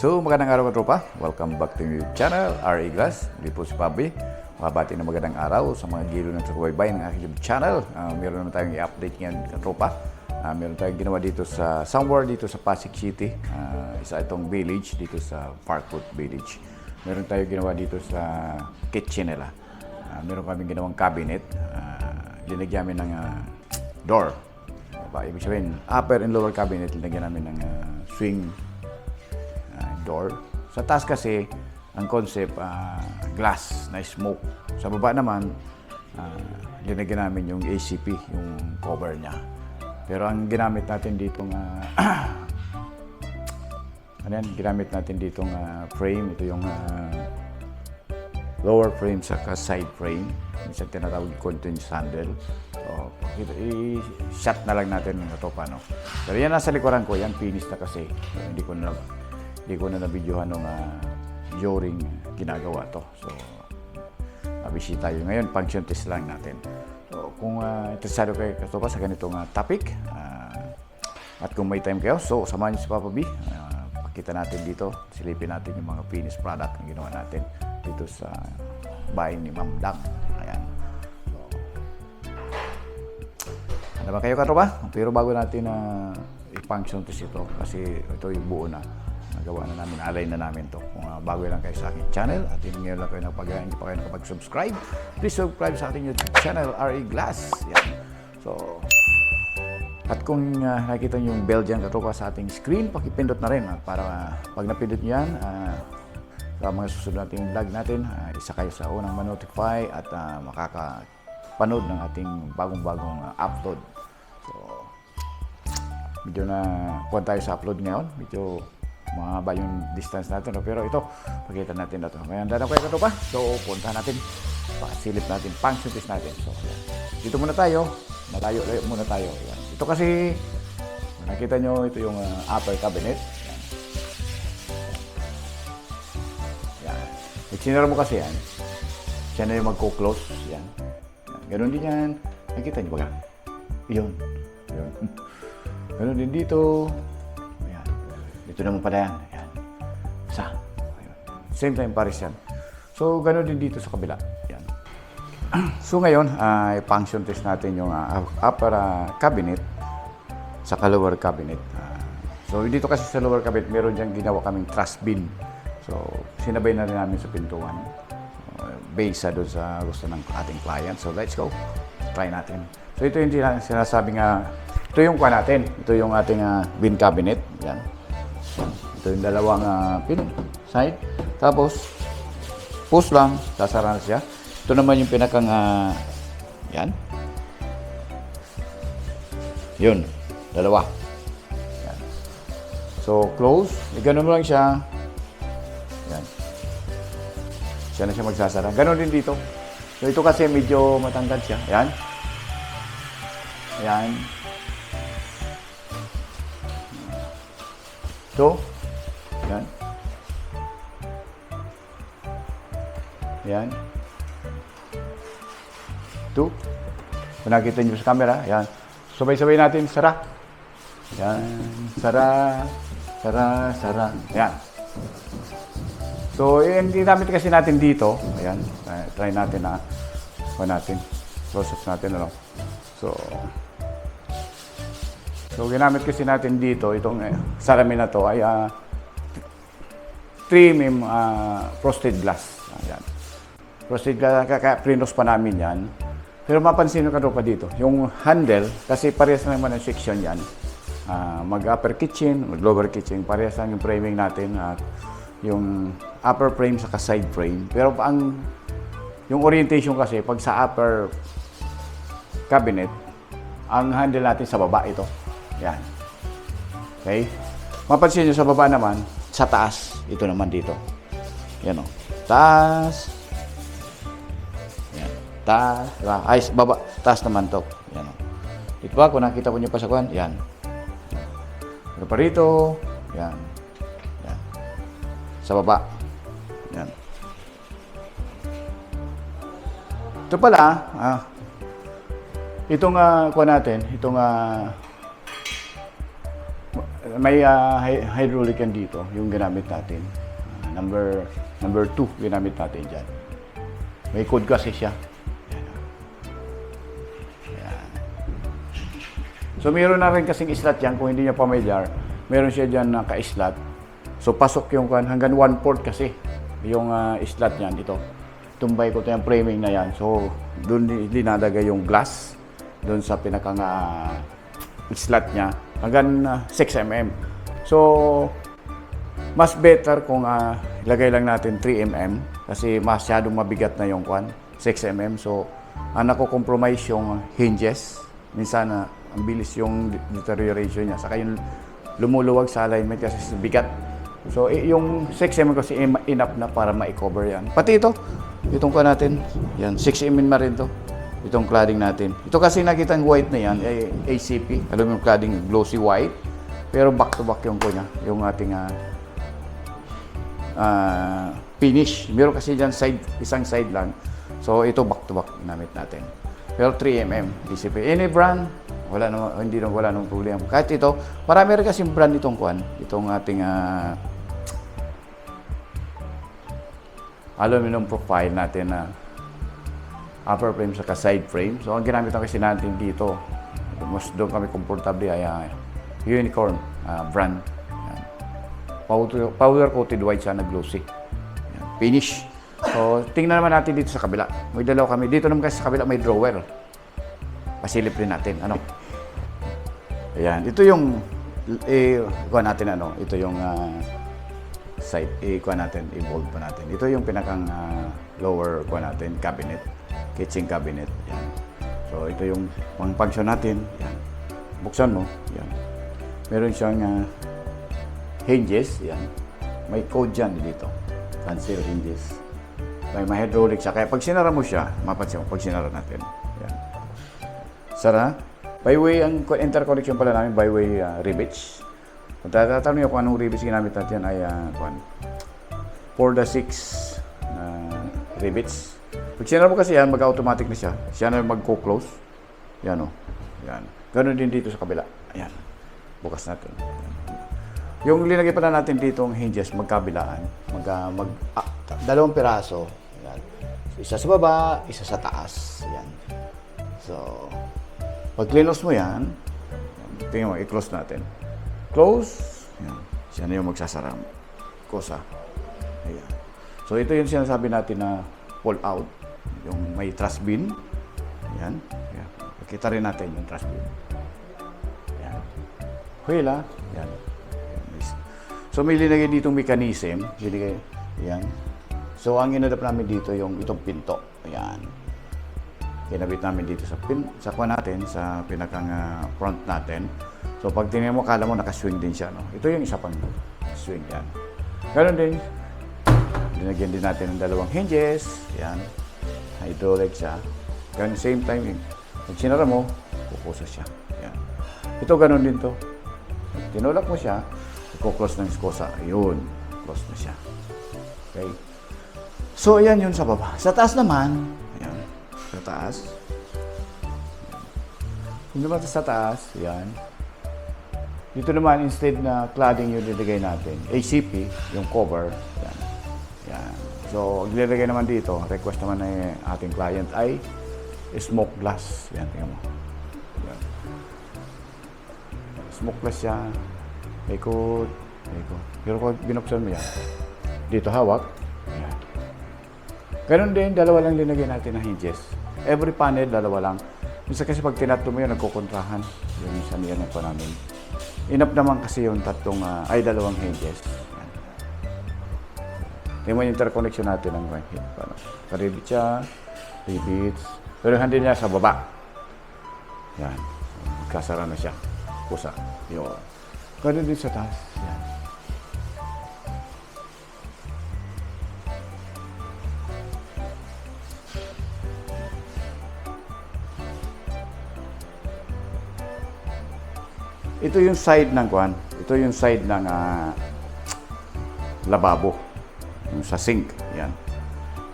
So, magandang araw mga tropa. Welcome back to your channel, R.A. Glass. Hindi po si Pabi. Mabati ng magandang araw sa mga gilo ng subaybay ng aking channel. Ah, meron naman tayong i-update ngayon mga tropa. Ah, meron tayong ginawa dito sa, somewhere dito sa Pasig City. Ah, isa itong village dito sa Parkwood Village. Meron tayong ginawa dito sa kitchen nila. Ah, meron kaming ginawang cabinet. Ah, linagyan namin ng ah, door. Diba? Ibig sabihin, upper and lower cabinet, linagyan namin ng ah, swing door. Sa taas kasi, ang concept, ah, glass na smoke. Sa baba naman, uh, linagyan namin yung ACP, yung cover niya. Pero ang ginamit natin dito nga, ano yan, ginamit natin dito nga frame, ito yung ah, lower frame sa side frame. Minsan tinatawag continuous handle. So, i-shot na lang natin ito paano. Pero yan nasa likuran ko, yan finish na kasi. Hindi ko na hindi ko na nabidyohan nung uh, during ginagawa to. So, mabisi tayo. Ngayon, function test lang natin. So, kung uh, interesado kayo katopa sa ganitong uh, topic, ah, at kung may time kayo, so samahan niyo si Papa B. Ah, pakita natin dito, silipin natin yung mga finished product na ginawa natin dito sa bahay ni Ma'am Dang. Ayan. So, ano ba kayo katropa? Pero bago natin na i-function test ito, kasi ito yung buo na. Nagawa na namin, alay na namin to. Kung uh, bago lang kayo sa aking channel at hindi ngayon lang kayo napag hindi pa kayo nakapag-subscribe, please subscribe sa ating YouTube channel, RA Glass. Yan. So, at kung uh, nakikita niyo yung bell dyan katropa sa ating screen, pakipindot na rin ah, para ah, pag napindot niyo yan, ah, sa mga susunod nating vlog natin, ah, isa kayo sa unang ma-notify at ah, makakapanood ng ating bagong-bagong ah, upload. So, medyo na kuha tayo sa upload ngayon. Medyo mahaba yung distance natin. no? Pero ito, pakita natin na ito. Ngayon, dadaw kayo katropa. So, punta natin. Pasilip natin. Test natin. So, yan. Dito muna tayo. Malayo-layo muna tayo. Yan. Ito kasi, nakita nyo, ito yung ah, upper cabinet. Yan. Yan. Pag sinara mo kasi yan, siya na yung magko-close. Yan. yan. Ganon din yan. Nakita nyo ba? Yun. Yun. Ganon din dito. Ayan. Dito naman pala yan. Ayan. Isa. Ayan. Same time pares yan. So, ganon din dito sa kabila. Yan. So ngayon, ay function test natin yung ah, upper ah, cabinet sa lower cabinet. Ah, so dito kasi sa lower cabinet, meron diyang ginawa kaming trash bin. So sinabay na rin namin sa pintuan. Uh, based sa doon sa gusto ng ating client. So let's go. Try natin. So ito yung sina- sinasabi nga, ito yung kuha natin. Ito yung ating ah, bin cabinet. Yan. Ito yung dalawang ah, pin side. Tapos, push lang, sasara na siya. Ito naman yung pinakang, ah, yan. Yun, dalawa. Yan. So, close. E, ganun mo lang siya. Yan. Siya na siya magsasara. Ganun din dito. So, ito kasi medyo matangkad siya. Yan. Yan. Ito. Yan. Yan. Ito. Kung nakita niyo sa camera, yan. Sabay-sabay natin, sara. Yan. Sara. Sara, sara. Yan. So, eh, hindi namin kasi natin dito. Ayan. Try, try natin na. Ano natin. Process natin, ano. So, so ginamit kasi natin dito, itong eh, salamin na to ay ah, 3 mm ah, frosted glass. Ayan. Frosted glass, kaya prinos pa namin yan. Pero mapansin nyo pa dito, yung handle, kasi parehas na naman ang section yan. Ah, mag-upper kitchen, mag-lower kitchen, parehas lang yung framing natin at yung upper frame sa side frame. Pero ang yung orientation kasi, pag sa upper cabinet, ang handle natin sa baba ito. Yan. Okay? Mapansin nyo sa baba naman, sa taas, ito naman dito. Yan o. Taas. Yan. Taas. Diba? Ay, sa baba. Taas naman to. Yan o. Dito ba? Kung nakita ko nyo pa sa kwan, yan. Ano pa rito? Yan. Yan. Sa baba. Yan. Ito pala, ah, itong uh, kuha natin, itong ah, may ah, hy- hydraulic yan dito, yung ginamit natin. Ah, number number 2 ginamit natin dyan. May code kasi siya. Yan, oh. Yan. So meron na rin kasing slot yan, kung hindi niya familiar, meron siya dyan na ka-slot. So pasok yung hanggang 1 port kasi yung ah, slot niyan dito. Tumbay ko to yung framing na yan. So doon dinadagay yung glass doon sa pinakang ah, slot niya hanggang ah, 6 mm. So mas better kung ah, ilagay lang natin 3 mm kasi masyadong mabigat na yung kwan 6 mm so ang nako-compromise yung hinges. Minsan na ang bilis yung deterioration niya. Saka yung lumuluwag sa alignment kasi sa bigat. So i- yung 6 mm kasi im- enough na para ma-cover yan. Pati ito itong kwan natin. Yan 6 mm na rin to itong cladding natin ito kasi nakita yung white na yan ay ACP alam mo yung cladding glossy white pero back to back yung ko niya yung ating ah, ah, finish. Meron kasi dyan side, isang side lang. So ito back to back namit natin. Pero 3mm, DCP. Any brand, wala na, hindi na wala nang problema. Kahit ito, marami rin kasi brand itong kuan, itong ating ah, aluminum profile natin na upper frame sa side frame. So ang ginamit na kasi natin dito, mas doon kami komportable ay ah, unicorn ah, brand. Yan powder, powder coated white siya na glossy. Yan. Finish. So, tingnan naman natin dito sa kabila. May dalawa kami. Dito naman kasi sa kabila may drawer. Pasilip rin natin. Ano? Ayan. Ito yung, eh, kuha natin ano, ito yung ah, side, eh, kuha natin, i-bold pa natin. Ito yung pinakang ah, lower, kuha natin, cabinet. Kitchen cabinet. Yan. So, ito yung pang function natin. Yan. Buksan mo. Yan. Meron siyang ah, hinges, yan. May code dyan dito. Cancel hinges. May mga hydraulic siya. Kaya pag sinara mo siya, mapansin mo pag sinara natin. Yan. Sara. By way, ang co- interconnection pala namin by way uh, rivets. Kung tatanong kung anong rivets ginamit natin ay uh, kung, for the 6 uh, rivets. Pag sinara mo kasi yan, mag-automatic na siya. Siya na magko-close. Yan o. Yan. Ganon din dito sa kabila. Ayan. Bukas natin. Yung linagay pala natin dito ang hinges magkabilaan, mag, ah, mag ah, dalawang piraso. Yan. Isa sa baba, isa sa taas. Yan. So, pag close mo yan, tingnan mo, i-close natin. Close. Yan. Siya na yung magsasara. Kosa. Ayan. So, ito yung sinasabi natin na pull out. Yung may trash bin. Yan. Yan. Kita rin natin yung trash bin. Yan. Huila. Yan. So may linagay ditong mechanism, linagay, yan. So ang inadap namin dito yung itong pinto, ayan. Kinabit namin dito sa pin, sa kuha natin, sa pinakang ah, front natin. So pag tingnan mo, kala mo nakaswing din siya, no? Ito yung isa pang swing yan. Ganon din, linagyan din natin ng dalawang hinges, yan. Hydraulic siya. Ganun same time, pag sinara mo, pupusa siya. Yan. Ito ganon din to. Tinulak mo siya, i-close ng skosa. Ayun, close na siya. Okay? So, ayan yun sa baba. Sa taas naman, ayan, sa taas. Kung naman sa taas, ayan. Dito naman, instead na cladding yung nilagay natin, ACP, yung cover, yan. Yan. So, ang nilagay naman dito, request naman ng ating client ay smoke glass. Yan, tingnan mo. Yan. Smoke glass siya. Ikot, ikot. Pero kung binuksan mo yan, dito hawak, yan. Ganon din, dalawa lang linagay natin na hinges. Every panel, dalawa lang. Minsan kasi pag tinato mo yun, nagkukontrahan. Yung isa niya na pa namin. Enough naman kasi yung tatlong, ah, ay dalawang hinges. Tingnan mo yung interconnection natin ng right hip. Paano? Karibit siya, rivets. Pero yung handle niya sa baba. Yan. Kasara na siya. Kusa. Yun. Ganun din sa taas. Yan. Ito yung side ng kwan. Ito yung side ng ah, lababo. Sa sink. Yan.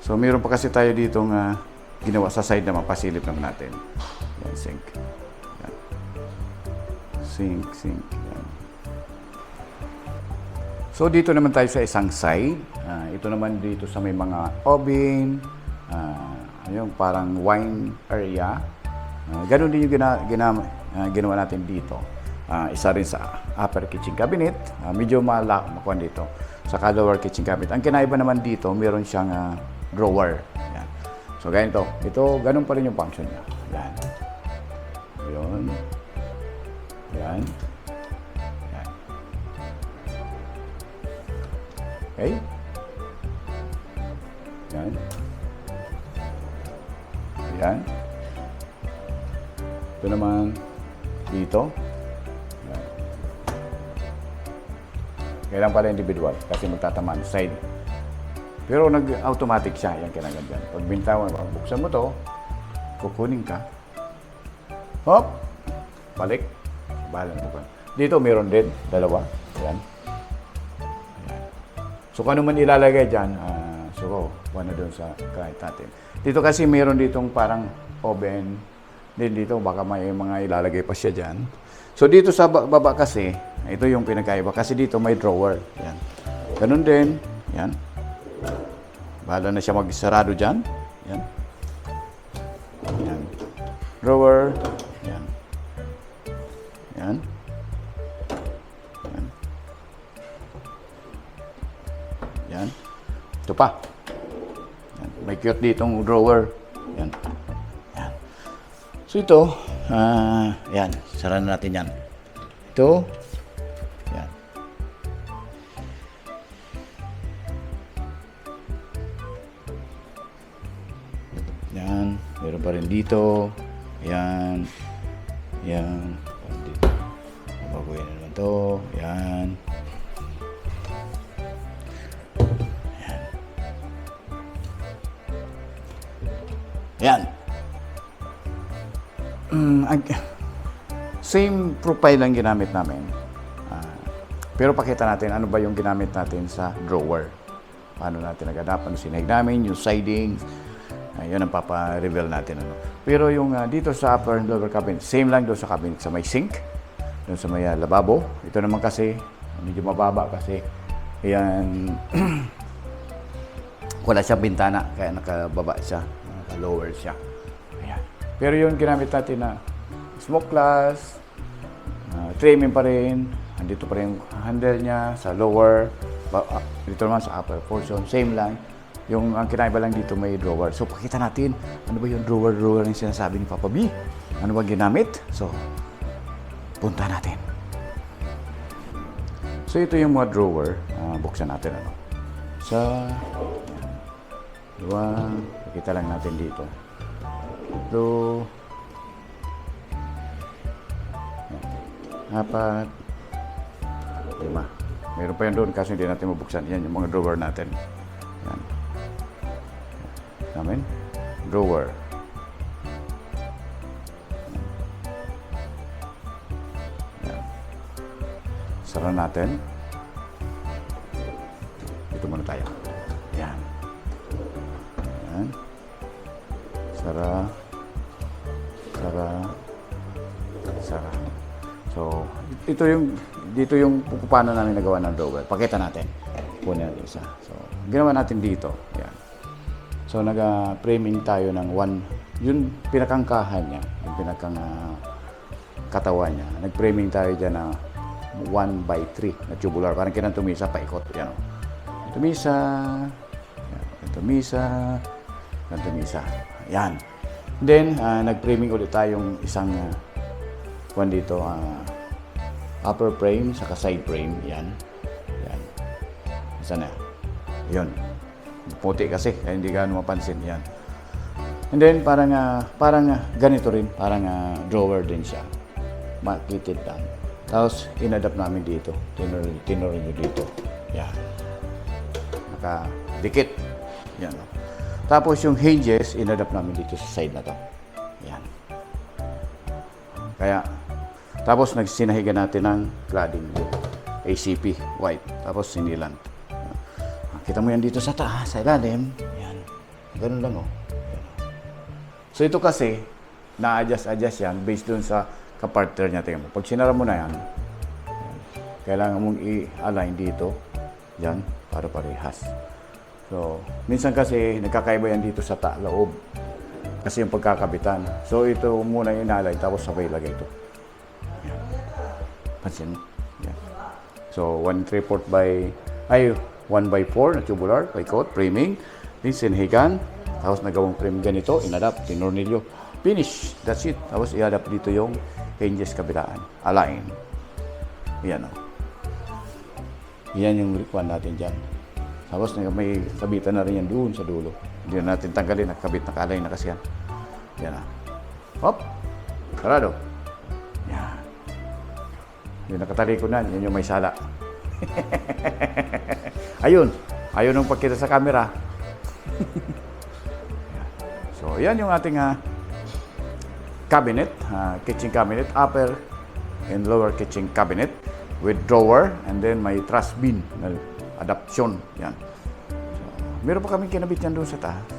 So, meron pa kasi tayo dito nga ginawa sa side naman. Pasilip naman natin. Yan, sink. Yan. Sink, sink. Yan. So dito naman tayo sa isang side. Ah, ito naman dito sa may mga oven, ah, yung parang wine area. Ah, ganun din yung gina, gina, ah, ginawa natin dito. Ah, isa rin sa upper kitchen cabinet. Ah, medyo malak makuha dito. Sa lower kitchen cabinet. Ang kinaiba naman dito, meron siyang ah, drawer. Yan. So ganito. Ito, ganun pa rin yung function niya. Yan. Yun. Yan. Yan. Okay? Yan. Yan. Ito naman dito. Kailan pala individual kasi magtatamaan side. Pero nag-automatic siya, yan kinaganyan. Pag bintawan mo, buksan mo to, kukunin ka. Hop! Balik. Bahala mo ka. Dito meron din, dalawa. Yan. So kung ano man ilalagay dyan, ah, so wala doon sa kahit natin. Dito kasi meron ditong parang oven. Din dito baka may mga ilalagay pa siya dyan. So dito sa ba- baba kasi, ito yung pinagkaiba. Kasi dito may drawer. Yan. Ganun din. Yan. Bahala na siya magsarado dyan. Yan. Yan. Drawer. Yan. Yan. Yan. Yan. Ito pa. Yan. May cute ditong drawer. Yan. Yan. So ito, ah, yan. Sara na natin yan. Ito. Dito. Yan. Yan. Dito. Babaguhin na naman to. Yan. Yan. Mm, ag- same profile lang ginamit namin. Ah, pero pakita natin ano ba yung ginamit natin sa drawer. Paano natin yung sinag namin, yung siding. Ayun ang papa-reveal natin. Ano. Pero yung ah, dito sa upper and lower cabinet, same lang doon sa cabinet sa may sink, doon sa may ah, lababo. Ito naman kasi, medyo mababa kasi, yan, wala siya bintana, kaya nakababa siya, naka-lower siya. Ayan. Pero yung ginamit natin na smoke glass, uh, trimming pa rin, andito pa rin yung handle niya sa lower, ah, dito naman sa upper portion, same lang. Yung ang kinaiba lang dito may drawer. So pakita natin, ano ba yung drawer drawer yung sinasabi ni Papa B? Ano ba ginamit? So, punta natin. So ito yung mga drawer, Ah, buksan natin ano. Sa Dua, pakita lang natin dito. Ito. Apat. Lima. Meron pa yan doon kasi hindi natin mabuksan. Yan yung mga drawer natin. Namin. Drawer. Yan. Sara natin. Dito muna tayo. Yan. Yan. Sara. Sara. Sara. So, ito yung dito yung paano namin nagawa ng drawer. Pakita natin. Kunin natin isa. So, ginawa natin dito. Yan. So, nag-framing tayo ng one, yung pinakangkahan niya, yung pinakang ah, katawan niya. Nag-framing tayo dyan na 1 by 3 na tubular. Parang kinantumisa, paikot. Yan. Tumisa. Yan. Tumisa. Tumisa. Yan. Then, ah, nag-framing ulit tayong isang uh, one dito, ah, upper frame, saka side frame. Yan. Yan. Isa na. Yun. Puti kasi, kaya hindi gaano mapansin. Yan. And then, parang, ah, parang ah, ganito rin. Parang ah, drawer din siya. Makitid lang. Tapos, inadapt namin dito. Tinor, tinor nyo dito. Yan. Nakadikit. Yan. Tapos, yung hinges, inadapt namin dito sa side na to. Yan. Kaya, tapos nagsinahiga natin ng cladding ACP white. Tapos sinilan. Kita mo yan dito sa taas, sa ilalim. Yan. Ganun lang oh. So ito kasi, na-adjust-adjust yan based dun sa kapartner niya. Tingnan mo. Pag sinara mo na yan, yan. kailangan mong i-align dito. Yan, para parehas. So, minsan kasi nagkakaiba yan dito sa loob. Kasi yung pagkakabitan. So, ito muna yung inalay, tapos sabay lagay ito. Yan. Pansin mo? Yan. So, 1 3 4 by, ay, 1 by 4 na tubular, coat, framing. Then, sinhigan. Tapos nagawang frame ganito, inadapt, tinornilyo. Finish. That's it. Tapos i-adapt dito yung hinges kabilaan. Align. Yan o. Yan yung require natin dyan. Tapos may kabitan na rin yan doon sa dulo. Hindi na natin tanggalin. Nakabit na kalay na kasi yan. Yan na. Hop. Sarado. Yan. Yung nakatalikod na, yan yung may sala. Ayun. Ayun ang pagkita sa camera. so, yan yung ating ah, cabinet, ah, kitchen cabinet, upper and lower kitchen cabinet with drawer and then may trash bin na adaption. Yan. So, meron pa kaming kinabit yan doon sa taas.